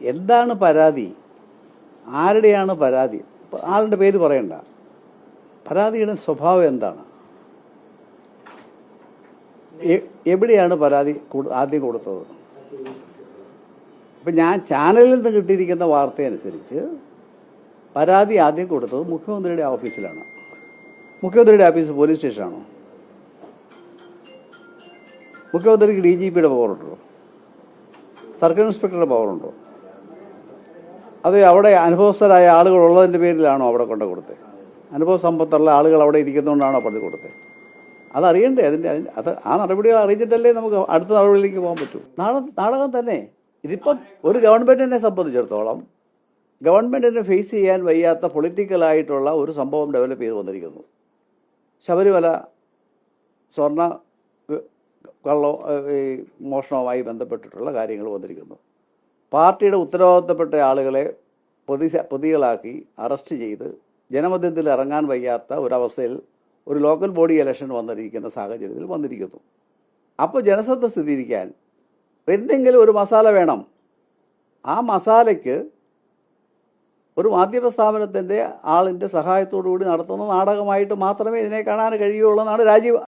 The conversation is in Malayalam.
എന്താണ് പരാതി? ആരുടെയാണ് പരാതി? ആളുടെ പേര് പറയണ്ട. പരാതിയുടെ സ്വഭാവം എന്താണ്? എവിടെയാണ് പരാതി ആദ്യം കൊടുത്തത്? ഇപ്പം ഞാൻ ചാനലിൽ നിന്ന് കിട്ടിയിരിക്കുന്ന വാർത്തയനുസരിച്ച് പരാതി ആദ്യം കൊടുത്തത് മുഖ്യമന്ത്രിയുടെ ഓഫീസിലാണ്. മുഖ്യമന്ത്രിയുടെ ഓഫീസ് പോലീസ് സ്റ്റേഷനാണോ? മുഖ്യമന്ത്രിക്ക് ഡി ജി പിയുടെ പവറുണ്ടോ? സർക്കിൾ ഇൻസ്പെക്ടറുടെ പവറുണ്ടോ? അത് അവിടെ അനുഭവസ്ഥരായ ആളുകൾ ഉള്ളതിന്റെ പേരിലാണോ അവിടെ കൊണ്ട് കൊടുത്തത് അനുഭവ സമ്പത്തുള്ള ആളുകൾ അവിടെ ഇരിക്കുന്നതുകൊണ്ടാണോ പള്ളി കൊടുത്തത് അതറിയണ്ടേ അതിന്റെ അതിന്റെ അത് ആ നടപടികൾ അറിയിച്ചിട്ടല്ലേ നമുക്ക് അടുത്ത നടപടിയിലേക്ക് പോകാൻ പറ്റൂ. നാടകം നാടകം തന്നെ. ഇതിപ്പം ഒരു ഗവൺമെന്റിനെ സംബന്ധിച്ചിടത്തോളം ഗവൺമെന്റിനെ ഫേസ് ചെയ്യാൻ വയ്യാത്ത പൊളിറ്റിക്കലായിട്ടുള്ള ഒരു സംഭവം ഡെവലപ്പ് ചെയ്ത് വന്നിരിക്കുന്നു. ശബരിമല സ്വർണ കള്ളോ ഈ മോഷണവുമായി ബന്ധപ്പെട്ടിട്ടുള്ള കാര്യങ്ങൾ വന്നിരിക്കുന്നു. പാർട്ടിയുടെ ഉത്തരവാദിത്തപ്പെട്ട ആളുകളെ പ്രതി പ്രതികളാക്കി അറസ്റ്റ് ചെയ്ത് ജനമധ്യത്തിൽ ഇറങ്ങാൻ വയ്യാത്ത ഒരവസ്ഥയിൽ ഒരു ലോക്കൽ ബോഡി ഇലക്ഷൻ വന്നിരിക്കുന്ന സാഹചര്യത്തിൽ വന്നിരിക്കുന്നു. അപ്പോൾ ജനശ്രദ്ധ സ്ഥിരീകരിക്കാൻ എന്തെങ്കിലും ഒരു മസാല വേണം. ആ മസാലയ്ക്ക് ഒരു മാധ്യമ സ്ഥാപനത്തിന്റെ ആളിന്റെ സഹായത്തോടു കൂടി നടത്തുന്ന നാടകമായിട്ട് മാത്രമേ ഇതിനെ കാണാൻ കഴിയുള്ളൂ എന്നാണ് രാജീവ്